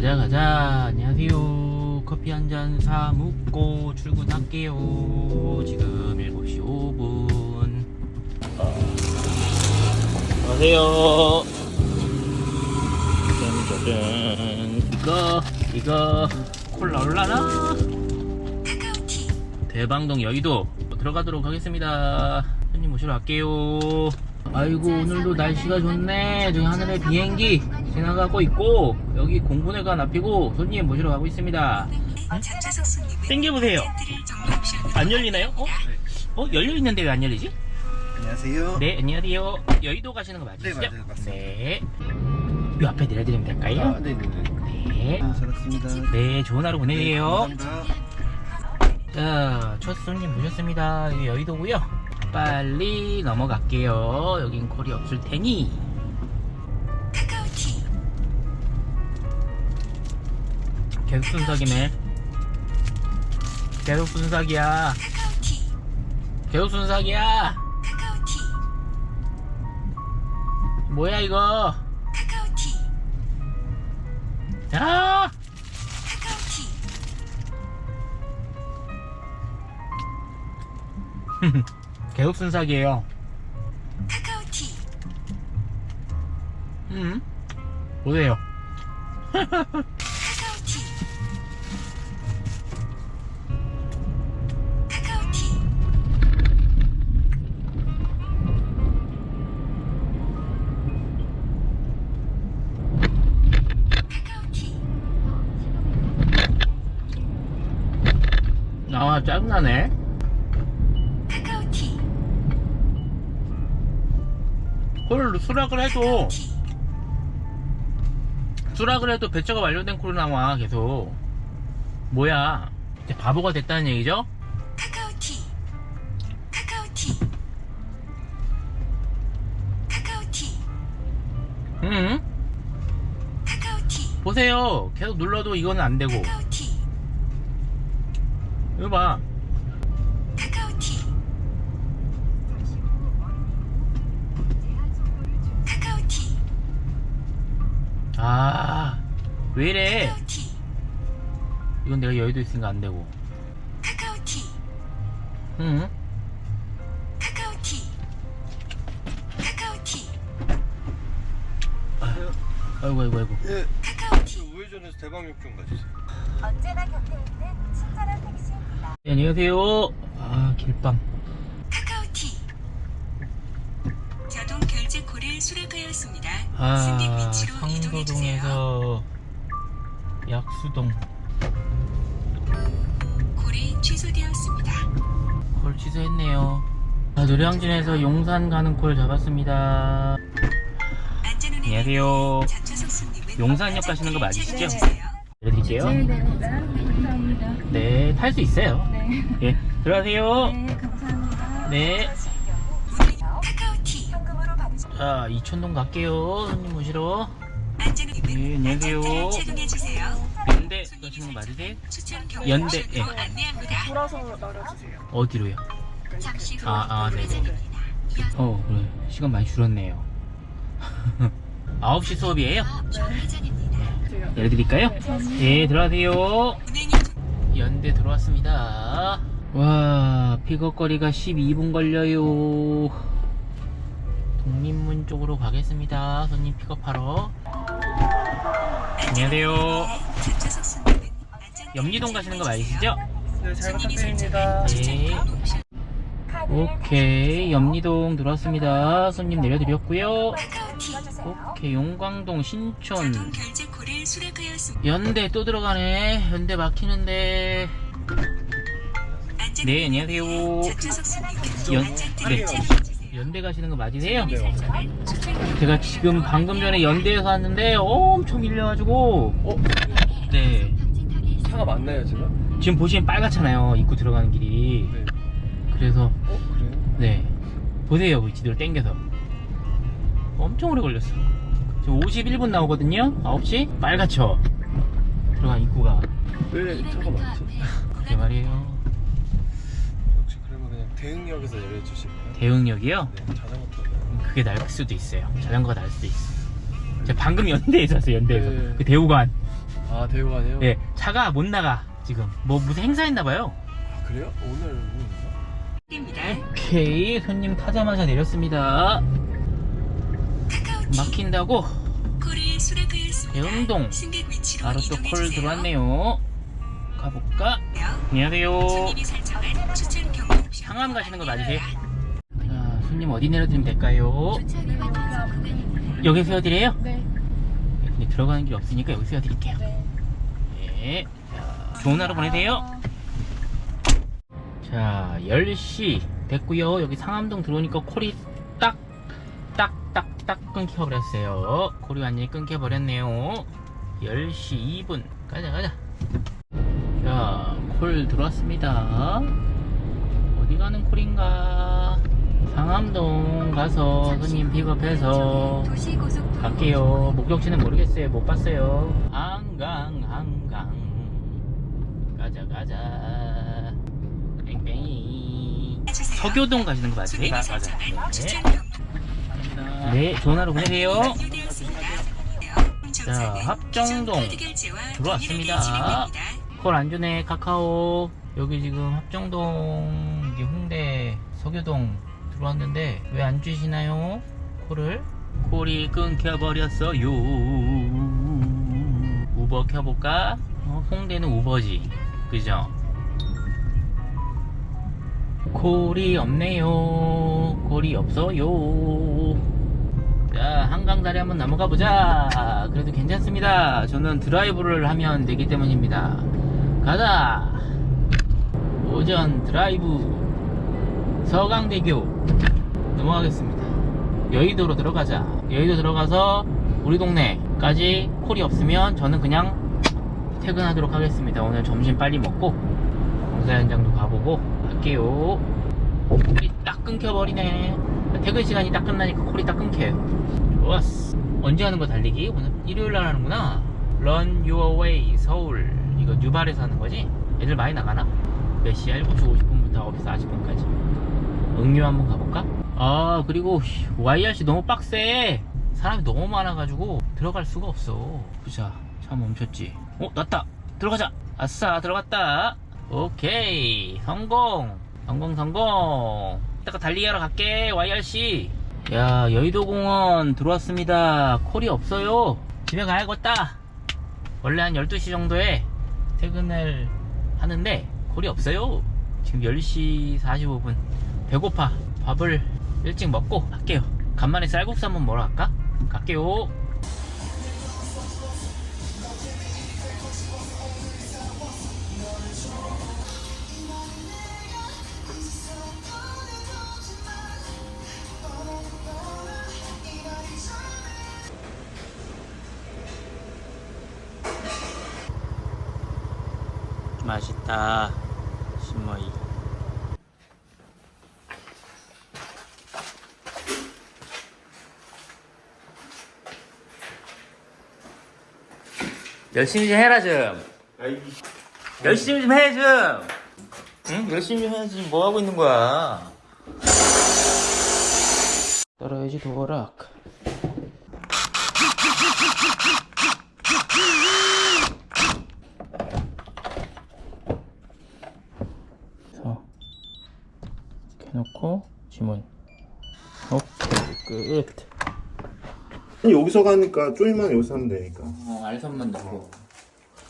가자 가자 안녕하세요 커피 한 잔 사 먹고 출근할게요 지금 7시 5분 안녕하세요 짠짜잔 이거 이거 콜라 올라나 대방동 여의도 들어가도록 하겠습니다 손님 모시러 갈게요 아이고 오늘도 날씨가 좋네 저기 하늘에 비행기 지나가고 있고 여기 공군회가 납히고 손님 모시러 가고 있습니다 땡겨보세요 안 열리나요? 어? 어? 열려있는데 왜 안 열리지? 안녕하세요. 네 안녕하세요 여의도 가시는 거 맞으시죠? 네, 맞아요. 맞습니다. 네. 이 앞에 내려드리면 될까요? 아, 네네네. 네. 아, 잘했습니다. 네 좋은 하루 보내세요 감사합니다. 자, 첫 손님 모셨습니다. 여기 여의도고요. 빨리 넘어갈게요. 여긴 콜이 없을 테니. 계속 순삭이네. 계속 순삭이야. 계속 순삭이야. 뭐야 이거? 야! 계속 순삭이에요. 음. 보세요. 아, 짜증나네. 콜 수락을 해도 수락을 해도 배차가 완료된 콜 나와 계속. 뭐야? 이제 바보가 됐다는 얘기죠? 응? 보세요. 계속 눌러도 이거는 안 되고. 이거 봐 아, 왜 이래? 이건 내가 여의도 있으니까 안 되고. 응? 아이고, 아이고, 아이고. 예. 그 우회전에서 대방역 좀 가주세요. 언제나 곁에 있는 친절한 택시입니다. 네, 안녕하세요. 아, 길빵. 자동 결제 콜을 수락하였습니다. 아, 승객 위치로 이동해 주세요. 상도동에서 약수동. 콜이 취소되었습니다. 콜 취소했네요. 아, 노량진에서 용산 가는 콜 잡았습니다. 안녕하세요. 용산역 가시는 거 맞으시죠? 내려드릴게요. 네네, 감사합니다. 네, 탈 수 있어요. 네. 예, 들어가세요. 네, 감사합니다. 네. 카카오티 현금으로 받으실 자, 이천동 갈게요. 손님 모시러. 네, 안녕하세요. 연대 거 맞으세요? 연대, 예. 안내합니다. 돌아서 나가주세요. 어디로요? 잠시 후 아, 아, 네네. 우회전입니다. 어, 그래. 시간 많이 줄었네요. 9시 수업이에요? 좌회전입니다. 제가 내려드릴까요? 예, 들어가세요. 연대 들어왔습니다. 와, 픽업거리가 12분 걸려요. 독립문 쪽으로 가겠습니다. 손님 픽업하러. 안녕하세요. 염리동 가시는 거 맞으시죠? 네, 잘 부탁드립니다. 네. 오케이, 염리동 들어왔습니다. 손님 내려드렸고요. 오케이, 용광동, 신촌. 연대 또 들어가네. 연대 막히는데. 네, 안녕하세요. 연- 안전띠를 네. 연대 가시는 거 맞으세요? 네. 제가 지금 방금 전에 연대에서 왔는데 엄청 밀려가지고. 어? 네. 차가 맞나요, 지금? 지금 보시면 빨갛잖아요. 입구 들어가는 길이. 네. 그래서, 어, 그래요? 네. 보세요. 그 지도를 땡겨서. 엄청 오래 걸렸어. 지금 51분 나오거든요? 9시? 빨갛죠? 들어간 입구가. 왜 차가 많지? 그게 말이에요. 대흥역에서 내려주실까요? 대응역이요? 네, 자전거 타고. 그게 날 수도 있어요. 자전거가 날 수도 있어. 제가 방금 연대에서 왔어요, 연대에서. 네. 그 대우관. 아 대구간이요? 예, 차가 못 나가 지금 뭐 무슨 행사 했나봐요. 아, 그래요? 오늘? 입니다. 오케이 손님 타자마자 내렸습니다. 막힌다고. 대흥동. 바로 또 콜. 들어왔네요. 가볼까? 안녕하세요. 손님이 설정한 추천. 상암 가시는 거 맞으세요? 자, 손님 어디 내려드리면 될까요? 여기 세워드려요? 네. 근데 들어가는 길 없으니까 여기 세워드릴게요. 네. 네. 자, 좋은 하루 보내세요. 자, 10시 됐고요. 여기 상암동 들어오니까 콜이 딱, 딱, 딱, 딱 끊겨버렸어요. 콜이 완전히 끊겨버렸네요. 10시 2분. 가자, 가자. 자, 콜 들어왔습니다. 가는 콜인가? 상암동 가서 손님 픽업해서 갈게요. 목적지는 모르겠어요. 못 봤어요. 한강, 한강. 가자, 가자. 뺑뺑이. 서교동 가시는 거 맞지? 추천 네. 네, 하루 보내세요. 자, 합정동 들어왔습니다. 콜 안 주네, 카카오. 여기 지금 합정동, 홍대, 서교동 들어왔는데, 왜 안 주시나요? 콜을? 콜이 끊겨버렸어요. 우버 켜볼까? 어, 홍대는 우버지. 그죠? 콜이 없네요. 콜이 없어요. 자, 한강다리 한번 넘어가 보자. 그래도 괜찮습니다. 저는 드라이브를 하면 되기 때문입니다. 가자. 오전 드라이브 서강대교 넘어가겠습니다. 여의도로 들어가자. 여의도 들어가서 우리 동네까지 콜이 없으면 저는 그냥 퇴근하도록 하겠습니다. 오늘 점심 빨리 먹고 공사 현장도 가보고 갈게요. 콜이 딱 끊겨버리네. 퇴근 시간이 딱 끝나니까 콜이 딱 끊겨요. 좋았어. 언제 하는 거 달리기? 오늘 일요일 날 하는구나. Your Way 서울. 이거 뉴발에서 하는 거지? 애들 많이 나가나? 몇 시야? 7시 50분부터 9시 40분까지. 응유 한번 가볼까? 아, 그리고 씨, YRC 너무 빡세. 사람이 너무 많아가지고 들어갈 수가 없어. 보자. 차 멈췄지. 어, 났다. 들어가자. 아싸, 들어갔다. 오케이. 성공. 성공, 성공. 이따가 달리기하러 갈게. YRC. 야, 여의도공원 들어왔습니다. 콜이 없어요. 집에 가야겠다. 원래 한 12시 정도에 퇴근을 하는데 콜이 없어요. 지금 10시 45분. 배고파. 밥을 일찍 먹고 갈게요. 간만에 쌀국수 한번 먹으러 갈까? 갈게요. 맛있다. 신머이. 열심히 좀 해라 좀. 열심히 좀 해 좀. 응? 열심히 좀 해야지. 뭐 하고 있는 거야? 떨어야지 도어락. 서 이렇게 해놓고 지문. 오케이 끝. 여기서 가니까 조이만 여기서 하면 되니까. 어, 알선만 넣고.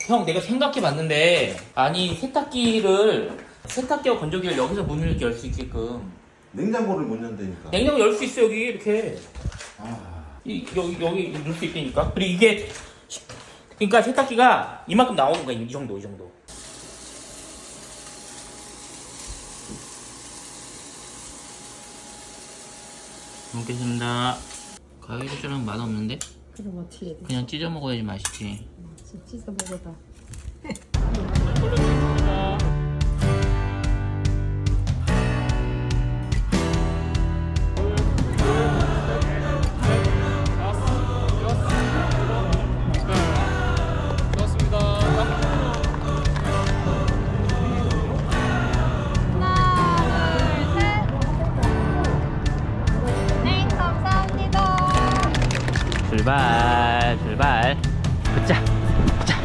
형, 내가 생각해 봤는데, 아니, 세탁기를, 세탁기와 건조기를 여기서 문을 이렇게 열수 있게끔. 냉장고를 못 연다니까. 냉장고 열 수 있어, 여기, 이렇게. 이, 여기, 여기 넣을 수 있다니까. 그리고 이게, 시- 그러니까 세탁기가 이만큼 나오는 거야, 이 정도, 이 정도. 잘 먹겠습니다. 가위로처럼 맛없는데? 그럼 어떻게 돼? 그냥 찢어 먹어야지 맛있지. 찢어 먹어봐. 출발 출발. 붙자 붙자.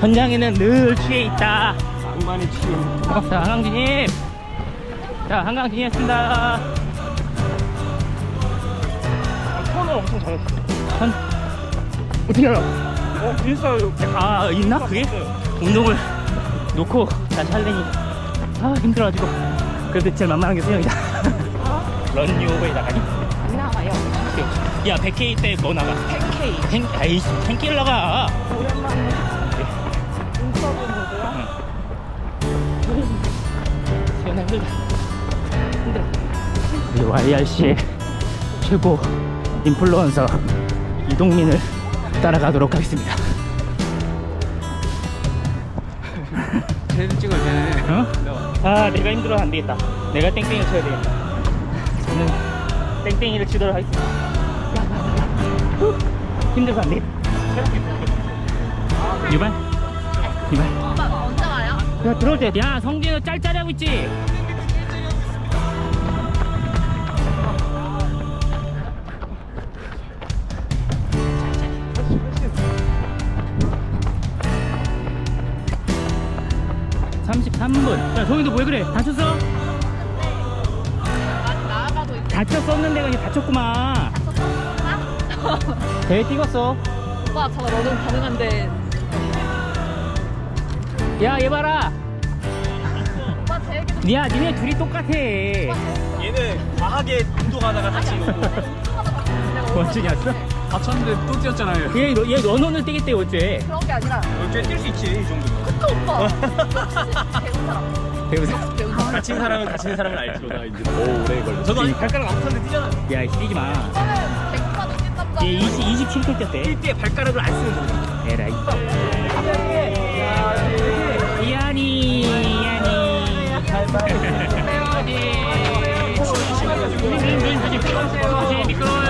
현장에는 늘 취해 있다. 낭만의 취해 반갑습니다 한강진님 자 한강진이었습니다. 턴을 엄청 잘했어. 선 어떻게 알아? 어? 인스타 아 있나 그게? 운동을 놓고 다시 할래니. 아 힘들어가지고 그래도 제일 만만한 게 수영이다. 런유오버에 나가니? 안 나와요. 야, 100K 때 뭐 나가? 100K. 10, 아이씨, 10K 나가. 오랜만에 인터뷰 모드야. 수영아 힘들다. 힘들어. 우리 YRC의 최고 인플루언서 이동민을 따라가도록 하겠습니다. 아, 내가 힘들어 안 되겠다. 내가 땡땡이를 쳐야 되겠다. 저는 땡땡이를 치도록 하겠습니다. 후, 힘들어서 안 되겠다. 유발? 유발? 오빠 언제 와요? 야, 들어올 때, 야, 성진이 너 짤짤이 하고 있지? (33분) 야 성인도 왜 그래? 다쳤어? 나아가고 있어. 다쳤었는데 그냥 다쳤구만. 대회 뛰었어? 오빠 저 너는 가능한데. 야 얘 봐라. 오빠 제 얘기도 야 니네 둘이 똑같아. 얘는 과하게 운동하다가 다치고. 원준이 왔어? 다쳤는데 또 뛰었잖아요. 얘, 얘 연원을 뛰기 때 어째? 그런 게 아니라 어째 뛸수 있지 이 정도. 그쵸 오빠 어. 배운 사람 배우 사람 다친 사람은 다친 사람을 알지. 나 이제 오 오래 걸려. 저도 아직 발가락 아프는데 뛰잖아 야, 뛰지 마. 저는 20, 27kg 뛰었대. 때 발가락을 안 쓰는 거예요. 에라이. 이안이, 이안이. 잘 봐요. 미끄러워.